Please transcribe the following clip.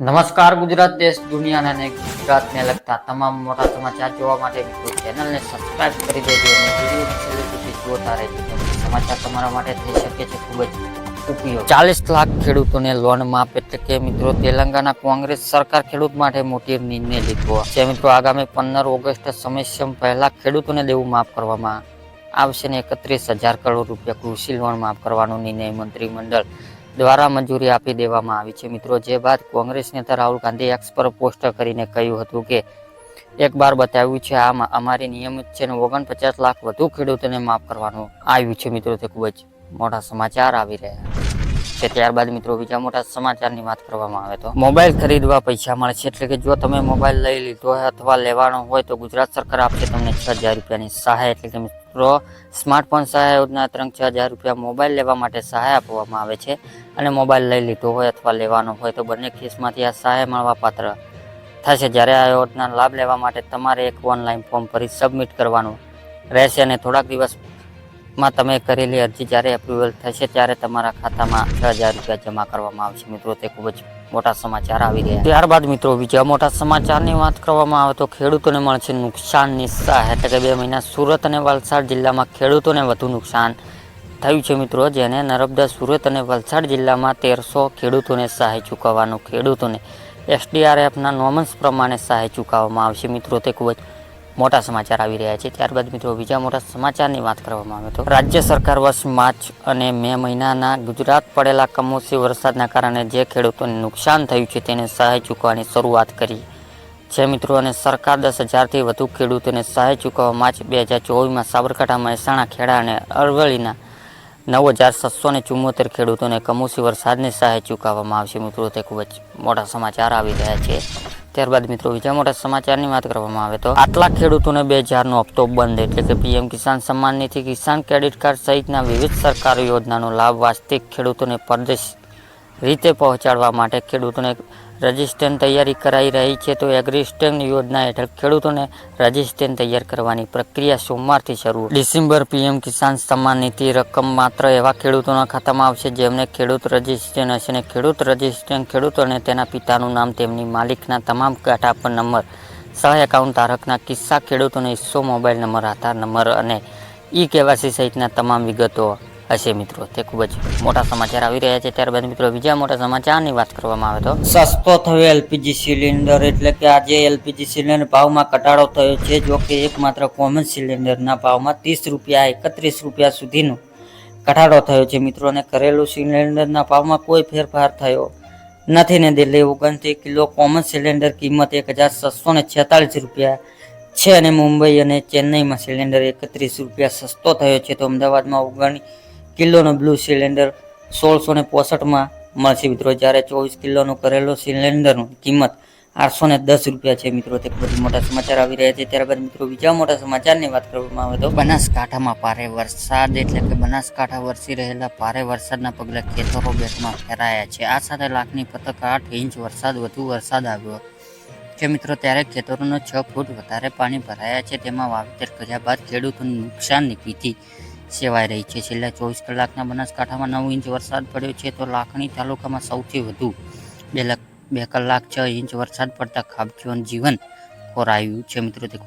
નમસ્કાર ગુજરાત દેશ દુનિયાના અને ગુજરાતને લગતા તમામ મોટા સમાચાર જોવા માટે મિત્રો ચેનલને સબસ્ક્રાઇબ કરી દેજો અને જોતા રહેજો. સમાચાર તમારા માટે થઈ શકે છે ખૂબ જ ચાલીસ લાખ ખેડૂતોને લોન માફ એટલે કે મિત્રો તેલંગાના કોંગ્રેસ સરકાર ખેડૂત માટે મોટી નિર્ણય લીધો. છે મિત્રો આગામી પંદર ઓગસ્ટ સમયસમ પહેલા ખેડૂતોને દેવું માફ કરવામાં આવશે ને એકત્રીસ હજાર કરોડ રૂપિયા કૃષિ લોન માફ કરવાનો નિર્ણય મંત્રીમંડળ દ્વારા મંજૂરી આપી દેવામાં આવી છે. મિત્રો, જે બાદ કોંગ્રેસ નેતા રાહુલ ગાંધી એક્સ પર પોસ્ટ કરીને કહ્યું હતું કે, એક બાર બતાવ્યું છે આ અમારી નિયમિત છે ને ઓગણપચાસ લાખ વધુ ખેડૂતોને માફ કરવાનું આવ્યું છે. મિત્રો, તે ખૂબ જ મોટા સમાચાર આવી રહ્યા છે. ત્યારબાદ મિત્રો, બીજા મોટા સમાચારની વાત કરવામાં આવે તો, મોબાઈલ ખરીદવા પૈસા મળે છે. એટલે કે જો તમે મોબાઈલ લઈ લીધો હોય અથવા લેવાનો હોય તો ગુજરાત સરકાર આપશે તમને છ હજાર રૂપિયાની સહાય. એટલે કે મિત્રો સ્માર્ટફોન સહાય યોજના ત્રણ છ હજાર રૂપિયા મોબાઈલ લેવા માટે સહાય આપવામાં આવે છે અને મોબાઈલ લઈ લીધો હોય અથવા લેવાનો હોય તો બંને કેસમાંથી આ સહાય મળવા પાત્ર થશે. જ્યારે આ યોજના લાભ લેવા માટે તમારે એક ઓનલાઈન ફોર્મ ભરી સબમિટ કરવાનું રહેશે અને થોડાક દિવસમાં તમે કરેલી અરજી જ્યારે એપ્રુવલ થશે ત્યારે તમારા ખાતામાં છ હજાર રૂપિયા જમા કરવામાં આવશે. મિત્રો, તે ખૂબ જ મોટા સમાચાર આવી રહ્યા. ત્યારબાદ મિત્રો બીજા મોટા સમાચારની વાત કરવામાં આવે તો ખેડૂતોને મળશે નુકસાનની સહાય એટલે કે બે મહિના સુરત અને વલસાડ જિલ્લામાં ખેડૂતોને વધુ નુકસાન થયું છે મિત્રો, જેને નર્મદા, સુરત અને વલસાડ જિલ્લામાં તેરસો ખેડૂતોને સહાય ચૂકવવાનું ખેડૂતોને એસડીઆરએફના નોમન્સ પ્રમાણે સહાય ચૂકવવામાં આવશે. મિત્રો, તે ખૂબ જ મોટા સમાચાર આવી રહ્યા છે. ત્યારબાદ મિત્રો બીજા મોટા સમાચારની વાત કરવામાં આવે તો રાજ્ય સરકાર વર્ષ માર્ચ અને મે મહિનાના ગુજરાત પડેલા કમોસમી વરસાદના કારણે જે ખેડૂતોને નુકસાન થયું છે તેને સહાય ચૂકવવાની શરૂઆત કરી છે મિત્રો. અને સરકાર દસ હજારથી વધુ ખેડૂતોને સહાય ચૂકવવા માર્ચ બે હજાર ચોવીસમાં સાબરકાંઠા મહેસાણા ખેડા અને અરવલ્લીના નવ હજાર છસો ને ચુમ્મોતેર ખેડૂતોને કમોસમી વરસાદની સહાય ચૂકવવામાં આવશે મિત્રો. તે ખૂબ જ મોટા સમાચાર આવી રહ્યા છે. ત્યારબાદ મિત્રો બીજા મોટા સમાચારની વાત કરવામાં આવે તો આટલા ખેડૂતોને બે હજારનો હપ્તો બંધ એટલે કે પીએમ કિસાન સન્માન નિધિ કિસાન ક્રેડિટ કાર્ડ સહિતના વિવિધ સરકારી યોજનાનો લાભ વાસ્તવિક ખેડૂતોને પરદેશ રીતે પહોંચાડવા માટે ખેડૂતોને રજિસ્ટ્રેશન તૈયારી કરાઈ રહી છે તો એગ્રીસ્ટેન યોજના હેઠળ ખેડૂતોને રજિસ્ટ્રેશન તૈયાર કરવાની પ્રક્રિયા સોમવારથી શરૂ. ડિસેમ્બર પીએમ કિસાન સન્માન નિધિ રકમ માત્ર એવા ખેડૂતોના ખાતામાં આવશે જેમને ખેડૂત રજિસ્ટ્રેશન હશે અને ખેડૂત રજિસ્ટ્રેશન ખેડૂત અને તેના પિતાનું નામ, તેમની માલિકના તમામ કાંઠા પર નંબર સહ એકાઉન્ટ ધારકના કિસ્સા, ખેડૂતોનો હિસ્સો, મોબાઈલ નંબર, આધાર નંબર અને ઈ કેવાસી સહિતના તમામ વિગતો. હશે મિત્રો. તે ખૂબ જ મોટા સમાચાર આવી રહ્યા છે. ત્યારબાદ મિત્રો બીજા મોટા સમાચારની વાત કરવામાં આવે તો સસ્તો થયો એલપીજી સિલિન્ડર એટલે કે આજે એલપીજી સિલિન્ડર ભાવમાં ઘટાડો થયો છે. જો કે એકમાત્ર કોમન સિલિન્ડરના ભાવમાં ત્રીસ રૂપિયા એકત્રીસ રૂપિયા સુધીનો ઘટાડો થયો છે મિત્રો. અને ઘરેલું સિલિન્ડરના ભાવમાં કોઈ ફેરફાર થયો નથી. ને દિલ્હી ઓગણત્રીસ કિલો કોમન સિલિન્ડર કિંમત એક હજાર છસો ને છેતાલીસ રૂપિયા છે. અને મુંબઈ અને ચેન્નઈમાં સિલિન્ડર એકત્રીસ રૂપિયા સસ્તો થયો છે. તો અમદાવાદમાં ઓગણ કિલોનો બ્લુ સિલિન્ડર સોળસો ને પોસઠમાં મળશે મિત્રો. જ્યારે ચોવીસ કિલ્લોનો કરેલો સિલિન્ડરનું કિંમત આઠસો ને દસ રૂપિયા છે મિત્રો. તે ખૂબ મોટા સમાચાર આવી રહ્યા છે. ત્યારબાદ મિત્રો બીજા મોટા સમાચારની વાત કરવામાં આવે તો બનાસકાંઠામાં ભારે વરસાદ એટલે કે બનાસકાંઠા વરસી રહેલા ભારે વરસાદના પગલે ખેતરો બેટમાં ફેરાયા છે. આ સાથે લાખની પતક આઠ ઇંચ વરસાદ, વધુ વરસાદ આવ્યો છે મિત્રો. ત્યારે ખેતરોનો છ ફૂટ વધારે પાણી ભરાયા છે. તેમાં વાવેતર કર્યા બાદ ખેડૂતોને નુકસાનની ભીતિ સેવાઈ રહી છે. છેલ્લા ચોવીસ કલાકના બનાસકાંઠામાં નવ ઇંચ વરસાદ પડ્યો છે તો લાખણી તાલુકામાં સૌથી વધુ બે લાખ બે કલાક છ ઇંચ વરસાદ પડતા ખાબચીઓનું જીવન ખોરાયું છે. મિત્રો